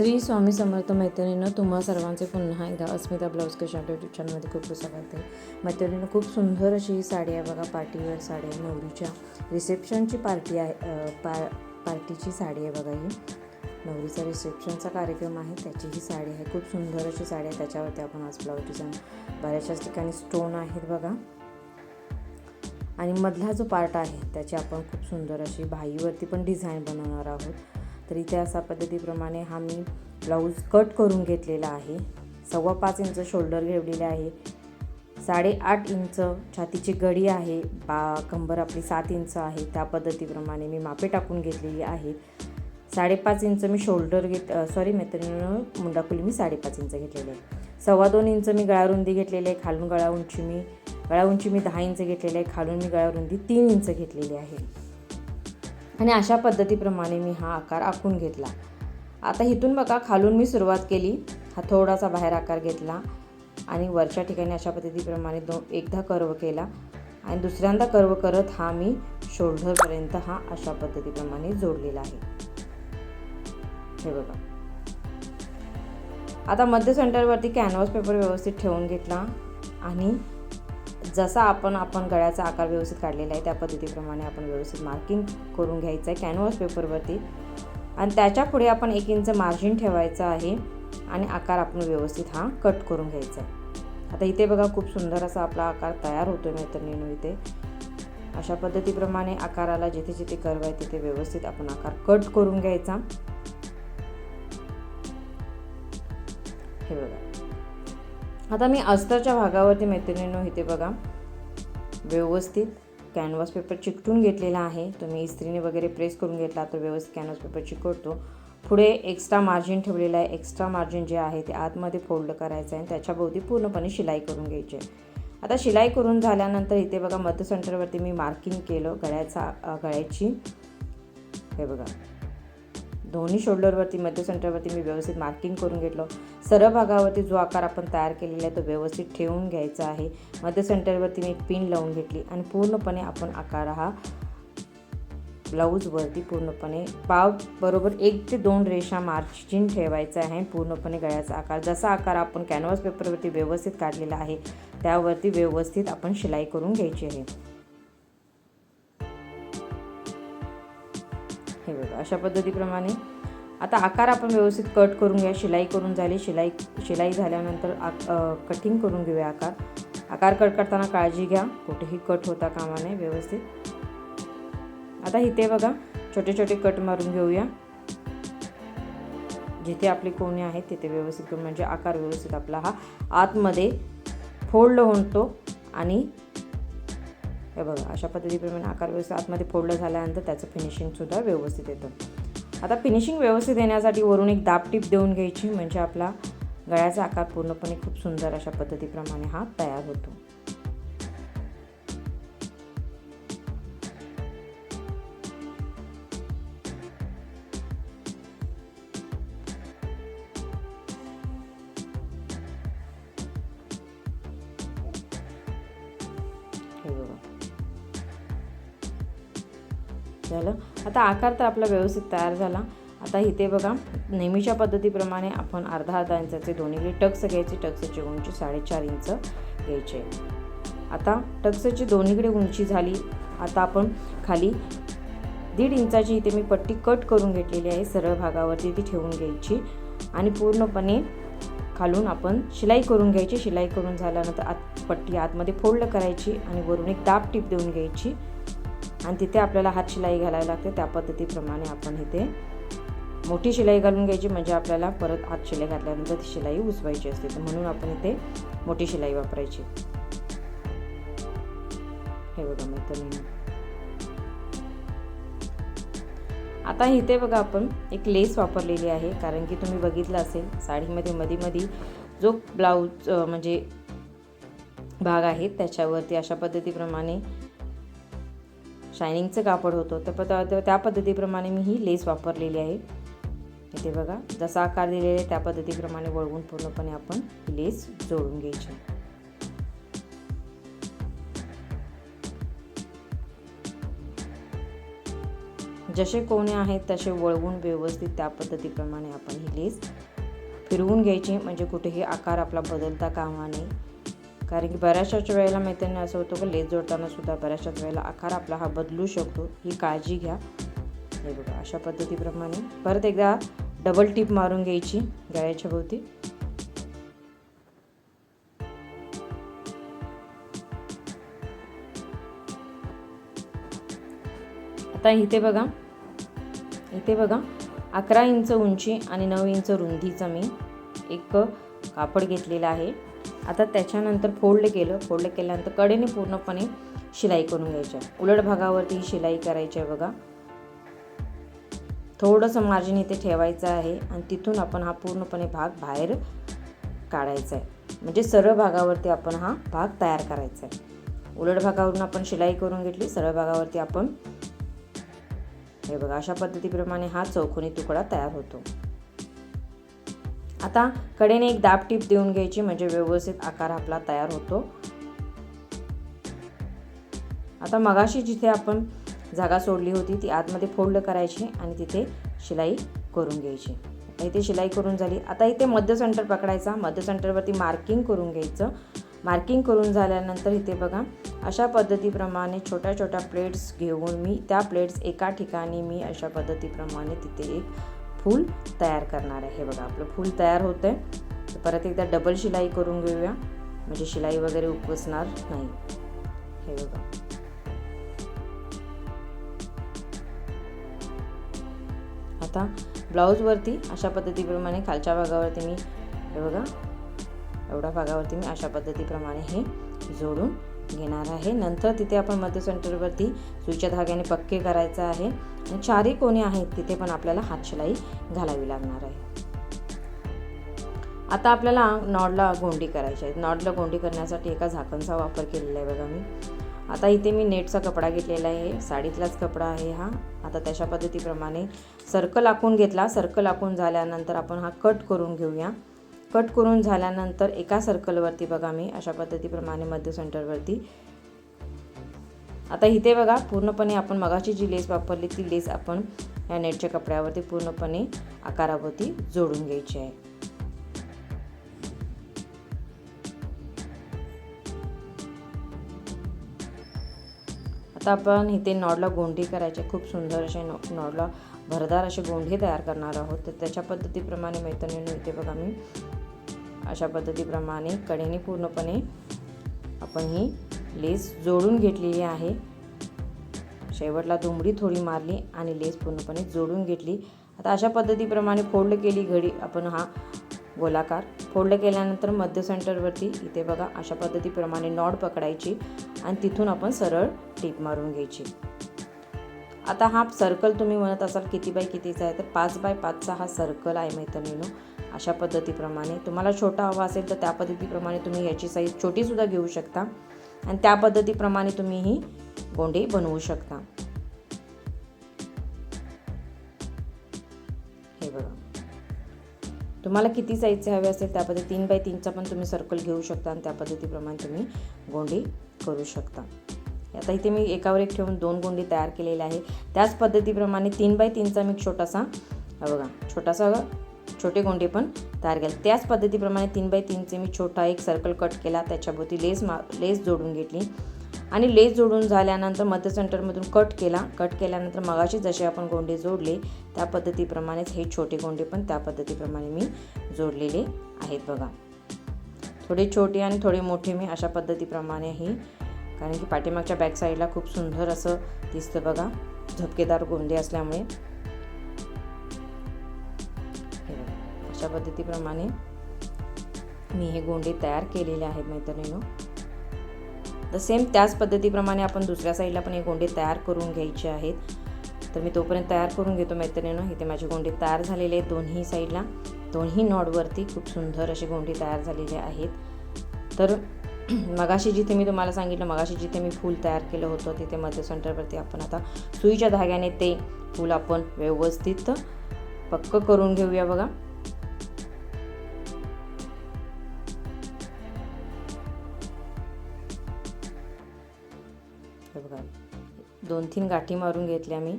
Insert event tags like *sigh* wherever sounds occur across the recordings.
श्री स्वामी समर्थ मैत्रिणीनं तुम्हा सर्वांचे पुन्हा एकदा अस्मिता ब्लाऊज कशा यूट्यूब चॅनलमध्ये खूप स्वागत आहे. मैत्रिणीनं खूप सुंदर अशी ही साडी आहे बघा पार्टीवेअर साडी आहे नवरीच्या रिसेप्शनची पार्टी आहे पा पार्टीची साडी आहे बघा ही. नवरीचा रिसेप्शनचा कार्यक्रम आहे त्याची ही साडी आहे खूप सुंदर अशी साडी आहे त्याच्यावरती आपण आज ब्लाऊज डिझाईन बऱ्याचशाच ठिकाणी स्टोन आहेत बघा. आणि मधला जो पार्ट आहे त्याची आपण खूप सुंदर अशी बाईवरती पण डिझाईन बनवणार आहोत. तर इथे अशा पद्धतीप्रमाणे हा मी ब्लाऊज कट करून घेतलेला आहे. सव्वा पाच इंच शोल्डर घेवलेले आहे. साडेआठ इंच छातीची गडी आहे. बा कंबर आपली सात इंच आहे. त्या पद्धतीप्रमाणे मी मापे टाकून घेतलेली आहे. साडेपाच इंच मी शोल्डर घेत सॉरी मैत्रिणीनं मुंडाकुली मी साडेपाच इंच घेतलेली आहे. सव्वा दोन इंच मी गळारुंदी घेतलेली आहे. खालून गळा उंची मी गळा उंची मी दहा इंच घेतलेली आहे. खालून मी गळारुंदी तीन इंच घेतलेली आहे. आणि अशा पद्धतीप्रमाणे मी हा आकार आखून घेतला. आता इथून बघा खालून मी सुरुवात केली. हा थोडासा बाहेर आकार घेतला आणि वरच्या ठिकाणी अशा पद्धतीप्रमाणे दो एकदा कर्व केला आणि दुसऱ्यांदा कर्व करत हा मी शोल्डरपर्यंत हा अशा पद्धतीप्रमाणे जोडलेला आहे. हे बघा. आता मध्य सेंटरवरती कॅनव्हास पेपर व्यवस्थित ठेवून घेतला आणि जसा आपण आपण गळ्याचा आकार व्यवस्थित काढलेला आहे त्या पद्धतीप्रमाणे आपण व्यवस्थित मार्किंग करून घ्यायचं आहे कॅनव्हास पेपरवरती आणि त्याच्या पुढे आपण एक इंच मार्जिन ठेवायचं आहे आणि आकार आपण व्यवस्थित हा कट करून घ्यायचा आहे. आता इथे बघा खूप सुंदर असा आपला आकार तयार होतो आहे मैत्रिणीनं इथे. अशा पद्धतीप्रमाणे आकाराला जिथे जिथे कर्व आहे तिथे व्यवस्थित आपण आकार कट करून घ्यायचा. हे बघा. आता मी अस्तरच्या भागावरती मैत्रिणींनो इथे बघा. व्यवस्थित कॅनव्हास पेपर चिकटून घेतलेला आहे. तुम्ही इस्त्रीने वगैरे प्रेस करून घेतला तर व्यवस्थित कॅनव्हास पेपर चिकटतो. पुढे एक्स्ट्रा मार्जिन ठेवलेलं आहे. एक्स्ट्रा मार्जिन जे आहे ते आतमध्ये फोल्ड करायचं आहे. आणि त्याच्याभोवती पूर्णपणे शिलाई करून घ्यायची आहे. आता शिलाई करून झाल्यानंतर इथे बघा मध्य सेंटरवरती मी मार्किंग केलं. गळ्याचा गळ्याची. हे बघा. दोन्ही शोल्डरवरती मध्य सेंटरवरती मी व्यवस्थित मार्किंग करून घेतलं. सरळ भागावरती जो आकार आपण तयार केलेला आहे तो व्यवस्थित ठेवून घ्यायचा आहे. मध्य सेंटरवरती मी एक पिन लावून घेतली आणि पूर्णपणे आपण आकार हा ब्लाऊजवरती पूर्णपणे पाव बरोबर एक ते दोन रेषा मार्जिन ठेवायचा आहे. पूर्णपणे गळ्याचा आकार जसा आकार आपण कॅनव्हास पेपरवरती व्यवस्थित काढलेला आहे त्यावरती व्यवस्थित आपण शिलाई करून घ्यायची आहे. अशा पद्धतीप्रमाणे. आता आकार आपण व्यवस्थित कट करून घ्या शिलाई करून झाली शिलाई शिलाई झाल्यानंतर आ कटिंग करून घेऊया आकार. आकार कट करताना काळजी घ्या कुठेही कट होता कामा नये व्यवस्थित. आता इथे बघा छोटे छोटे कट मारून घेऊया. जिथे आपली कोणी आहेत तिथे व्यवस्थित करून म्हणजे आकार व्यवस्थित आपला हा आतमध्ये फोल्ड होतो आणि हे बघा अशा पद्धतीप्रमाणे आकार व्यवस्थित आतमध्ये फोल्ड झाल्यानंतर त्याचं फिनिशिंगसुद्धा व्यवस्थित येतं. आता फिनिशिंग व्यवस्थित येण्यासाठी वरून एक दाब टीप देऊन घ्यायची म्हणजे आपला गळ्याचा आकार पूर्णपणे खूप सुंदर अशा पद्धतीप्रमाणे हा तयार होतो. झालं. आता आकार तर आपला व्यवस्थित तयार झाला. आता इथे बघा नेहमीच्या पद्धतीप्रमाणे आपण अर्धा अर्धा इंचाचे दोन्हीकडे टक्स घ्यायचे टक्सची उंची साडेचार इंच घ्यायचे. आता टक्सची दोन्हीकडे उंची झाली. आता आपण खाली दीड इंचाची इथे मी पट्टी कट करून घेतलेली आहे सरळ भागावरती ती ठेवून घ्यायची. आणि पूर्णपणे खालून आपण शिलाई करून घ्यायची. शिलाई करून झाल्यानंतर आत पट्टी आतमध्ये फोल्ड करायची आणि वरून एक दाब टीप देऊन घ्यायची. आणि तिथे आपल्याला हात शिलाई घालायला लागते. त्या पद्धतीप्रमाणे आपण इथे मोठी शिलाई घालून घ्यायची. म्हणजे आपल्याला परत हात शिलाई घातल्यानंतर ती शिलाई उचवायची असते. तर म्हणून आपण इथे मोठी शिलाई वापरायची. हे बघा मैत्रिणी. आता इथे बघा आपण एक लेस वापरलेली आहे. कारण की तुम्ही बघितलं असेल साडीमध्ये मध्ये मध्ये जो ब्लाऊज म्हणजे भाग आहे त्याच्यावरती अशा पद्धतीप्रमाणे शायनिंगचं कापड होतं. तर प- त्या पद्धतीप्रमाणे मी ही लेस वापरलेली आहे. इथे बघा जसा आकार दिलेला आहे त्या पद्धतीप्रमाणे वळवून पूर्णपणे आपण ही लेस जोडून घ्यायची. जसे कोणे आहेत तसे वळवून व्यवस्थित त्या पद्धतीप्रमाणे आपण ही लेस फिरवून घ्यायची. म्हणजे कुठेही आकार आपला बदलता कामा नये. कारण की बऱ्याचशाच वेळेला मैत्रिणी असं होतं की लेस जोडताना सुद्धा बऱ्याचशाच वेळेला आकार आपला हा बदलू शकतो. ही काळजी घ्या. हे बघा अशा पद्धतीप्रमाणे परत एकदा डबल टिप मारून घ्यायची गळ्याच्या भोवती. आता इथे बघा इथे बघा अकरा इंच उंची आणि नऊ इंच रुंदीचं मी एक कापड घेतलेलं आहे. आता त्याच्यानंतर फोल्ड केलं. फोल्ड केल्यानंतर कडेने पूर्णपणे शिलाई करून घ्यायची आहे. उलट भागावरती ही शिलाई करायची आहे बघा. थोडंसं मार्जिन इथे ठेवायचं आहे आणि तिथून आपण हा पूर्णपणे भाग बाहेर काढायचा आहे. म्हणजे सरळ भागावरती आपण हा भाग तयार करायचा आहे. उलट भागावरून आपण शिलाई करून घेतली सरळ भागावरती आपण हे बघा अशा पद्धतीप्रमाणे हा चौकोनी तुकडा तयार होतो. आता कडेने एक दाब टीप देऊन घ्यायची म्हणजे व्यवस्थित आकार आपला तयार होतो. आता मगाशी जिथे आपण जागा सोडली होती ती आतमध्ये फोल्ड करायची आणि तिथे शिलाई करून घ्यायची. आता इथे शिलाई करून झाली. आता इथे मध्य सेंटर पकडायचा. मध्य सेंटरवरती मार्किंग करून घ्यायचं. मार्किंग करून झाल्यानंतर इथे बघा अशा पद्धतीप्रमाणे छोट्या छोट्या प्लेट्स घेऊन मी त्या प्लेट्स एका ठिकाणी मी अशा पद्धतीप्रमाणे तिथे एक फूल तयार करणार आहे. हे बघा आपलं फूल तयार होतं आहे परत एकदा डबल शिलाई करून घेऊया. म्हणजे शिलाई वगैरे उपसणार नाही. हे बघा. आता ब्लाऊजवरती अशा पद्धतीप्रमाणे खालच्या भागावरती मी हे बघा एवढ्या भागावरती मी अशा पद्धतीप्रमाणे हे जोडून घेणार आहे. नंतर तिथे आपण मध्य सेंटरवरती सुईच्या धाग्याने पक्के करायचं आहे. आणि चारही कोणी आहेत तिथे पण आपल्याला हातशिलाई घालावी लागणार आहे. आता आपल्याला नॉडला गोंडी करायची आहे. नॉडला गोंडी करण्यासाठी एका झाकणचा वापर केलेला आहे बघा मी. आता इथे मी नेटचा कपडा घेतलेला आहे. साडीतलाच कपडा आहे हा. आता तशा पद्धतीप्रमाणे सर्कल आखून घेतला. सर्कल आखून झाल्यानंतर आपण हा कट करून घेऊया. कट करून झाल्यानंतर एका सर्कलवरती बघा मी अशा पद्धतीप्रमाणे मध्य सेंटरवरती आता इथे बघा पूर्णपणे आपण मगाची जी लेस वापरली ती लेस आपण या नेटच्या कपड्यावरती पूर्णपणे आकारावरती जोडून घ्यायची आहे. आता आपण इथे नॉडला गोंडी करायचे खूप सुंदर असे नॉ नॉडला भरदार असे गोंडे तयार करणार आहोत. तर त्याच्या पद्धतीप्रमाणे मैत्रिणीनं इथे बघा मी अशा पद्धतीप्रमाणे कडेने पूर्णपणे आपण ही लेस जोडून घेतलेली आहे. शेवटला दुमडी थोडी मारली आणि लेस पूर्णपणे जोडून घेतली. आता अशा पद्धतीप्रमाणे फोल्ड केली घडी आपण हा गोलाकार फोल्ड केल्यानंतर मध्य सेंटरवरती इथे बघा अशा पद्धतीप्रमाणे नॉड पकडायची आणि तिथून आपण सरळ टीप मारून घ्यायची. आता हा सर्कल तुम्ही म्हणत असाल किती बाय कितीचा आहे तर पाच बाय पाचचा हा सर्कल आहे मैत्रिणीनो. अशा पद्धतीप्रमाणे. तुम्हाला छोटा हवा असेल तर त्या पद्धतीप्रमाणे तुम्ही याची साईज छोटीसुद्धा घेऊ शकता. आणि त्या पद्धतीप्रमाणे तुम्ही ही गोंडी बनवू शकता. हे बघा. तुम्हाला किती साईजचे हवे असेल त्या पद्धती तीन बाय तीनचा पण तुम्ही सर्कल घेऊ शकता आणि त्या पद्धतीप्रमाणे तुम्ही गोंडी करू शकता. आता इथे मी एकावर एक ठेवून दोन गोंडी तयार केलेल्या आहे त्याच पद्धतीप्रमाणे तीन बाय तीनचा मी छोटासा बघा छोटासा छोटे गोंडे पण तयार केले. त्याच पद्धतीप्रमाणे तीन बाय तीनचे मी छोटा एक सर्कल कट केला त्याच्याभोवती लेस मा लेस जोडून घेतली. आणि लेस जोडून झाल्यानंतर मध्य सेंटरमधून कट केला. कट केल्यानंतर मगाशी जसे आपण गोंडे जोडले त्या पद्धतीप्रमाणेच हे छोटे गोंडे पण त्या पद्धतीप्रमाणे मी जोडलेले आहेत बघा. थोडे छोटे आणि थोडे मोठे मी अशा पद्धतीप्रमाणे ही कारण की पाठीमागच्या बॅक साईडला खूप सुंदर असं दिसतं बघा. झपकेदार गोंडे असल्यामुळे. अशा पद्धतीप्रमाणे मी हे गोंडे तयार केलेले आहेत मैत्रिणीनो. तर सेम त्याच पद्धतीप्रमाणे आपण दुसऱ्या साईडला पण हे गोंडे तयार करून घ्यायचे आहेत. तर मी तोपर्यंत तयार करून घेतो मैत्रिणीनं. इथे माझे गोंडे तयार झालेले आहेत दोन्ही साईडला दोन्ही नॉडवरती खूप सुंदर असे गोंडे तयार झालेले आहेत. तर *clears throat* मगाशी जिथे मी तुम्हाला सांगितलं मगाशी जिथे मी फूल तयार केलं होतं तिथे मध्य सेंटरवरती आपण आता सुईच्या धाग्याने ते फूल आपण व्यवस्थित पक्क करून घेऊया बघा. बघा दोन तीन गाठी मारून घेतल्या मी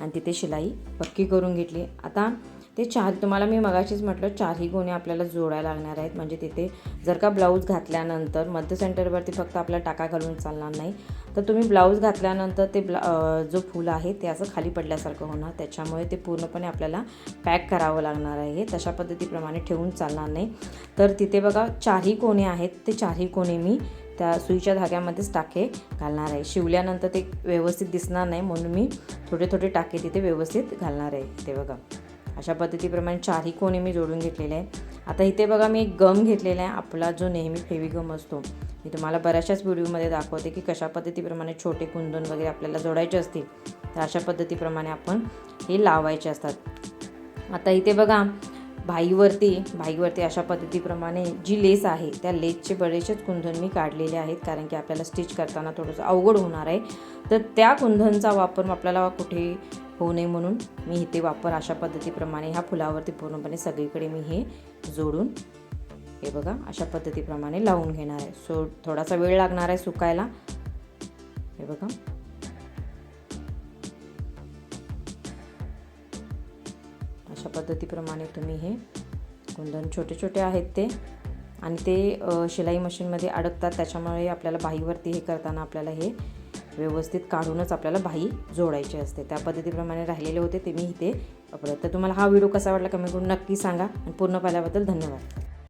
आणि तिथे शिलाई पक्की करून घेतली. आता ते चार तुम्हाला मी मगाशीच म्हटलं चारही गोणे आपल्याला जोडायला लागणार आहेत. म्हणजे तिथे जर का ब्लाऊज घातल्यानंतर मध्य सेंटरवरती फक्त आपला टाका घालून चालणार नाही. तर तुम्ही ब्लाऊज घातल्यानंतर ते ब्ला जो फूल आहे ते असं खाली पडल्यासारखं होणार. त्याच्यामुळे ते पूर्णपणे आपल्याला पॅक करावं लागणार आहे. तशा पद्धतीप्रमाणे ठेवून चालणार नाही. तर तिथे बघा चारही कोणे आहेत. ते चारही कोणे मी त्या सुईच्या धाग्यामध्येच टाके घालणार आहे. शिवल्यानंतर ते व्यवस्थित दिसणार नाही म्हणून मी थोडे थोडे टाके तिथे व्यवस्थित घालणार आहे. ते बघा. अशा पद्धतीप्रमाणे चारही कोणी मी जोडून घेतलेले आहे आता इथे बघा मी एक गम घेतलेला आहे. आपला जो नेहमी फेवी गम असतो मी तुम्हाला बऱ्याचशाच व्हिडिओमध्ये दाखवते की कशा पद्धतीप्रमाणे छोटे कुंदन वगैरे आपल्याला जोडायचे असतील तर अशा पद्धतीप्रमाणे आपण हे लावायचे असतात. आता इथे बघा भाईवरती भाईवरती अशा पद्धतीप्रमाणे जी लेस आहे त्या लेसचे बरेचसेच कुंदन मी काढलेले आहेत कारण की आपल्याला स्टिच करताना थोडंसं अवघड होणार आहे. तर त्या कुंदनचा वापर आपल्याला कुठे होऊ नये म्हणून मी इथे वापर अशा पद्धतीप्रमाणे ह्या फुलावरती पूर्णपणे सगळीकडे मी हे जोडून हे बघा अशा पद्धतीप्रमाणे लावून घेणार आहे. सो थोडासा वेळ लागणार आहे सुकायला. हे बघा. अशा पद्धतीप्रमाणे तुम्ही हे कुंदन छोटे छोटे आहेत ते. आणि ते शिलाई मशीनमध्ये अडकतात त्याच्यामुळे आपल्याला बाहीवरती हे करताना आपल्याला हे व्यवस्थित काढूनच आपल्याला बाही जोडायची असते. त्या पद्धतीप्रमाणे राहिलेले होते ते मी इथे वापरत. तर तुम्हाला हा व्हिडिओ कसा वाटला कमेंट करून नक्की सांगा. आणि पूर्ण पाहिल्याबद्दल धन्यवाद.